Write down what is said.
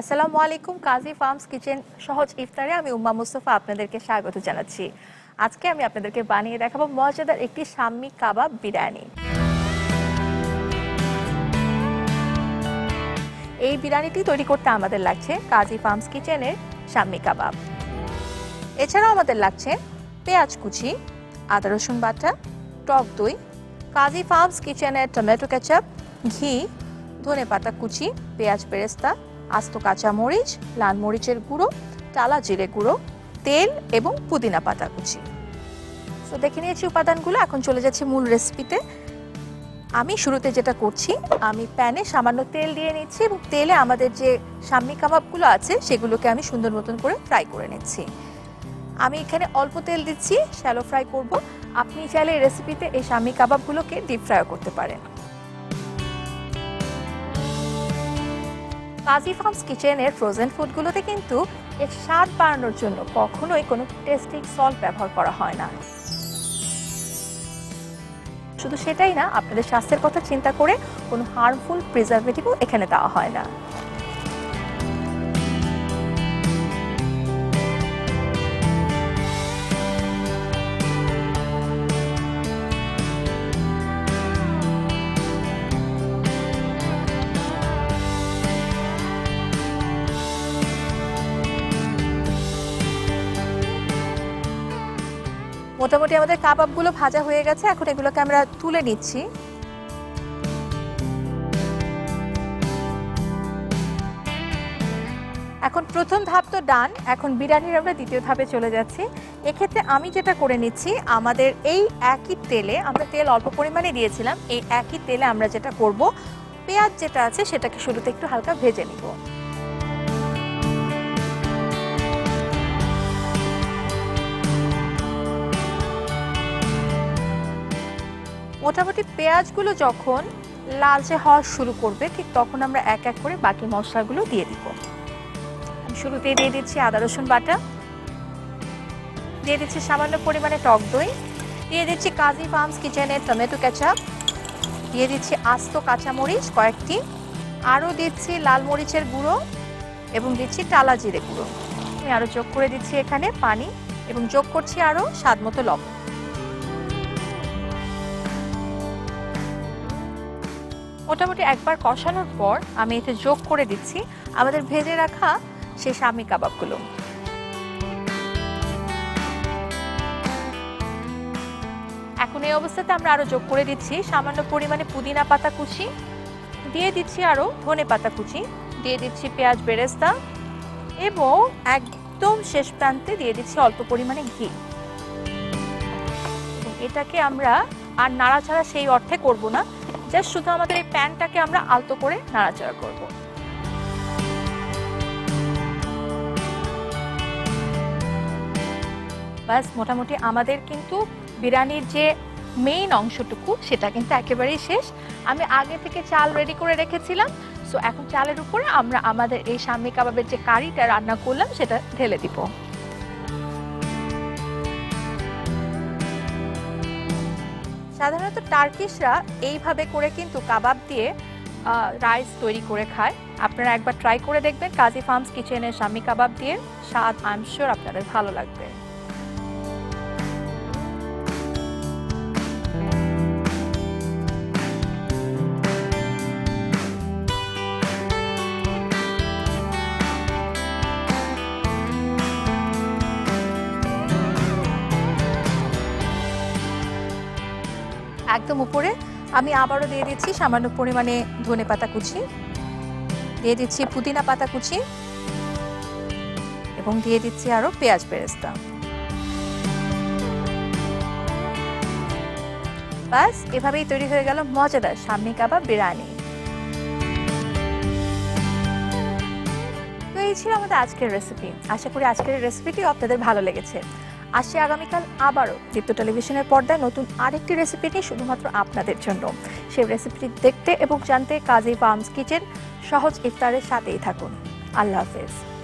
আসসালামু আলাইকুম, কাজী farms kitchen সহজ ইফতারে আমি উম্মা মুস্তফা আপনাদেরকে স্বাগত জানাচ্ছি। আজকে আমি আপনাদেরকে বানিয়ে দেখাবো মজাদার একটি সাম্মি কাবাব বিরিয়ানি। এই বিরিয়ানিটি তৈরি করতে আমাদের লাগছে কাজী ফার্মস কিচেনের সাম্মি কাবাব। এছাড়াও আমাদের লাগছে পেঁয়াজ কুচি, আদা রসুন বাটা, টক দই, কাজী ফার্মস কিচেনের টমেটো কেচাপ, ঘি ধনে পাতা কুচি, পেঁয়াজ বেরেস্তা আস্ত কাঁচা মরিচ, লাল মরিচের গুঁড়ো, টালা জিরে গুঁড়ো, তেল এবং পুদিনা পাতা কুচি। তো দেখে নিয়েছি উপাদানগুলো, এখন চলে যাচ্ছে মূল রেসিপিতে আমি শুরুতে যেটা করছি, আমি প্যানে সামান্য তেল দিয়ে নিচ্ছি এবং তেলে আমাদের যে সাম্মি কাবাবগুলো আছে, সেগুলোকে আমি সুন্দর মতন করে ফ্রাই করে নিচ্ছি। আমি এখানে অল্প তেল দিচ্ছি শ্যালো ফ্রাই করব। আপনি চাইলে রেসিপিতে এই সাম্মি কাবাবগুলোকে ডিপ ফ্রাইও করতে পারেন। কাজী ফার্মস কিচেনের ফ্রোজেন ফুডগুলোতে কিন্তু এর স্বাদ বাড়ানোর জন্য কখনোই কোনো টেস্টিং সল্ট ব্যবহার করা হয় না। শুধু সেটাই না, আপনাদের স্বাস্থ্যের কথা চিন্তা করে কোনো হার্মফুল প্রিজারভেটিভও এখানে দেওয়া হয় না। মোটামুটি আমাদের কাবাবগুলো ভাজা হয়ে গেছে, এখন এগুলোকে আমরা তুলে নিচ্ছি। এখন প্রথম ধাপ তো ডান, এখন বিরিয়ানির আমরা দ্বিতীয় ধাপে চলে যাচ্ছি। এক্ষেত্রে আমি যেটা করে নিচ্ছি, আমাদের এই একই তেলে আমরা তেল অল্প পরিমাণে দিয়েছিলাম, এই একই তেলে আমরা যেটা করব, পেঁয়াজ যেটা আছে সেটাকে শুরুতে একটু হালকা ভেজে নিব। মোটামুটি পেঁয়াজগুলো যখন লালচে হওয়া শুরু করবে, ঠিক তখন আমরা এক এক করে বাকি মশলাগুলো দিয়ে দিব। আমি শুরুতেই দিয়ে দিচ্ছি আদা, রসুন বাটা। দিয়ে দিচ্ছি সামান্য পরিমাণে টক দই। দিয়ে দিচ্ছি কাজী ফার্মস কিচেনের টমেটো কেচাপ। দিয়ে দিচ্ছি আস্ত কাঁচামরিচ কয়েকটি। আরও দিচ্ছি লাল মরিচের গুঁড়ো এবং দিচ্ছি টালা জিরে গুঁড়ো। আমি আরও যোগ করে দিচ্ছি এখানে পানি এবং যোগ করছি আরও স্বাদ মতো লবণ। মোটামুটি একবার কষানোর পর আমি এতে যোগ করে দিচ্ছি আমাদের ভেজে রাখা সেই স্বামী কাবাবগুলো। এখন এই অবস্থাতে আমরা আরও যোগ করে দিচ্ছি সামান্য পরিমাণে পুদিনা পাতা কুচি, দিয়ে দিচ্ছি আরও ধনে পাতা কুচি, দিয়ে দিচ্ছি পেঁয়াজ বেরেস্তা এবং একদম শেষ প্রান্তে দিয়ে দিচ্ছি অল্প পরিমাণে ঘি। এটাকে আমরা আর নাড়াচাড়া সেই অর্থে করব না জাস্ট শুধু আমাদের এই প্যানটাকে আমরা আলতো করে নাড়াচাড়া করব। ব্যাস মোটামুটি আমাদের কিন্তু বিরিয়ানির যে মেইন অংশটুকু, সেটা কিন্তু একেবারেই শেষ। আমি আগে থেকে চাল রেডি করে রেখেছিলাম সো এখন চালের উপরে আমরা আমাদের এই সামনে কাবাবের যে কারিটা রান্না করলাম, সেটা ঢেলে দিব। সাধারণত টার্কিশরা এইভাবে করে কিন্তু কাবাব দিয়ে রাইস তৈরি করে খায়। আপনারা একবার ট্রাই করে দেখবেন। কাজী ফার্মস কিচেনের স্বামী কাবাব দিয়ে স্বাদ আই শিওর আপনাদের ভালো লাগবে। একদম উপরে। আমি আবারও দিয়ে দিচ্ছি সামান্য পরিমাণে ধনে পাতা কুচি। দিয়ে দিচ্ছি পুদিনা পাতা কুচি এবং দিয়ে দিচ্ছি আরও পেঁয়াজ বেরেস্তা। বাস, এভাবেই তৈরি হয়ে গেল মজাদার সামনে কাবাব বিরিয়ানি। তো এই ছিল আমাদের আজকের রেসিপি আশা করি আজকের রেসিপিটি আপনাদের ভালো লেগেছে। আসছে আগামীকাল আবারও দীপ্ত টেলিভিশনের পর্দায় নতুন আরেকটি রেসিপি নিয়ে শুধুমাত্র আপনাদের জন্য। সেই রেসিপিটি দেখতে এবং জানতে কাজী ফার্মস কিচেন সহজ ইফতারের সাথেই থাকুন। আল্লাহ হাফেজ।